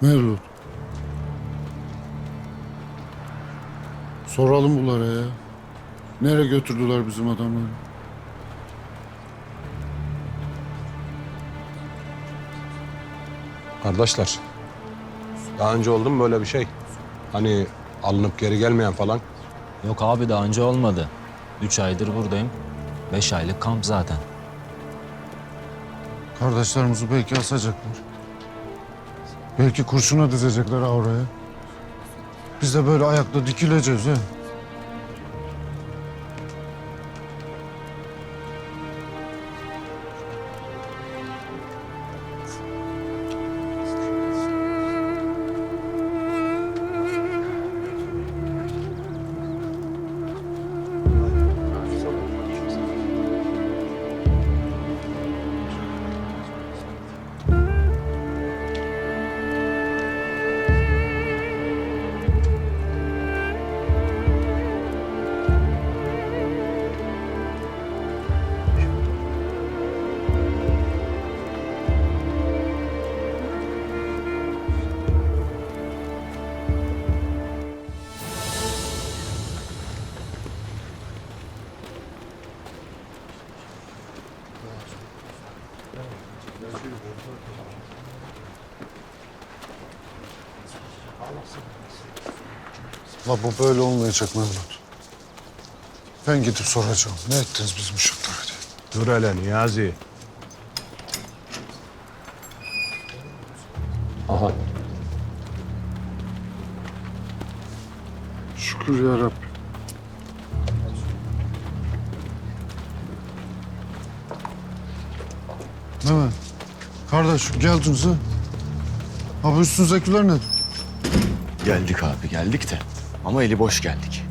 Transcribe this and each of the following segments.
Mevlüt. Soralım bunlara ya. Nereye götürdüler bizim adamları? Kardeşler, daha önce oldu mu böyle bir şey? Hani alınıp geri gelmeyen falan. Yok abi daha önce olmadı. Üç aydır buradayım. Beş aylık kamp zaten. Kardeşlerimizi belki asacaklar. Belki kurşuna dizecekler oraya. Biz de böyle ayakta dikileceğiz ha. La bu böyle olmayacak Mevlüt. Ben gidip soracağım. Ne ettiniz bizim uşaklara diye. Dur hele Niyazi. Aha. Şükür ya Rabbi. Mehmet. Kardeş geldiniz ha. Abi üstünüzdekiler ne? Geldik abi geldik de ama eli boş geldik.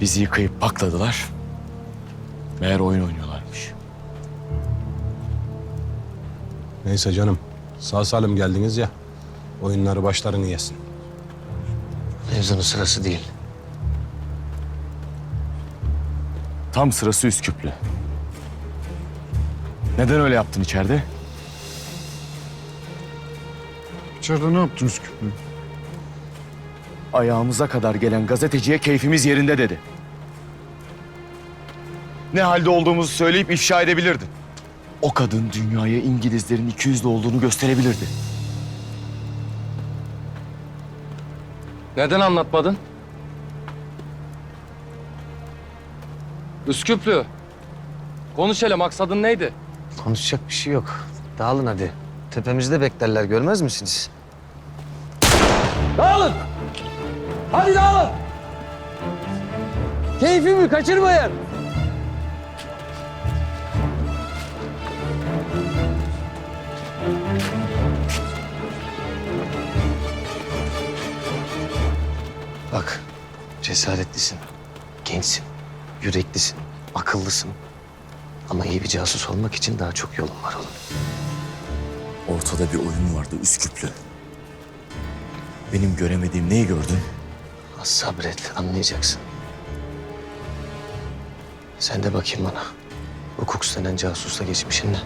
Bizi yıkayıp pakladılar. Meğer oyun oynuyorlarmış. Neyse canım, sağ salim geldiniz ya. Oyunları başlarını yesin. Mevzunun sırası değil. Tam sırası Üsküplü. Neden öyle yaptın içeride? İçeride ne yaptınız Küplü? Ayağımıza kadar gelen gazeteciye keyfimiz yerinde dedi. Ne halde olduğumuzu söyleyip ifşa edebilirdin. O kadın dünyaya İngilizlerin 200'lü olduğunu gösterebilirdi. Neden anlatmadın? Üsküplü. Konuş hele maksadın neydi? Konuşacak bir şey yok. Dağılın hadi. Tepemizde beklerler görmez misiniz? Dağılın! Hadi dağılın! Keyfimi kaçırmayın! Bak cesaretlisin, gençsin, yüreklisin, akıllısın. Ama iyi bir casus olmak için daha çok yolun var oğlum. Ortada bir oyun vardı Üsküplü. Benim göremediğim neyi gördün? Az sabret anlayacaksın. Sen de bakayım bana. Cooks denen casusla geçmişin ne?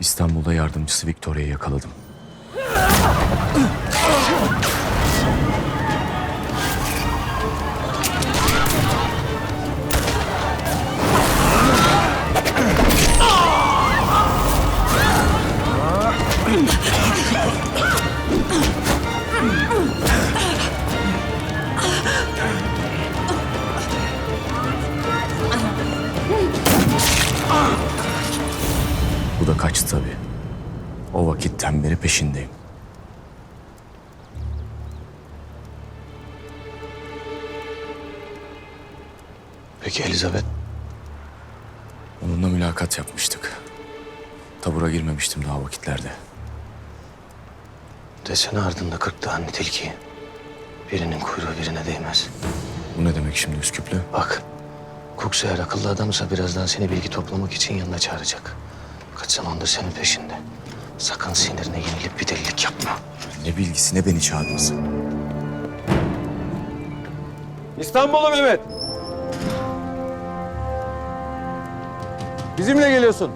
İstanbul'da yardımcısı Victoria'yı yakaladım. Tabii. O vakitten beri peşindeyim. Peki Elizabeth? Onunla mülakat yapmıştık. Tabura girmemiştim daha vakitlerde. Desene ardında kırk tane tilki. Birinin kuyruğu birine değmez. Bu ne demek şimdi Üsküplü? Bak, Cooks eğer akıllı adamsa birazdan seni bilgi toplamak için yanına çağıracak. Kaç zamandır senin peşinde. Sakın sinirine yenilip bir delilik yapma. Ne bilgisi ne beni çağırması. İstanbul'u Mehmet! Bizimle geliyorsun.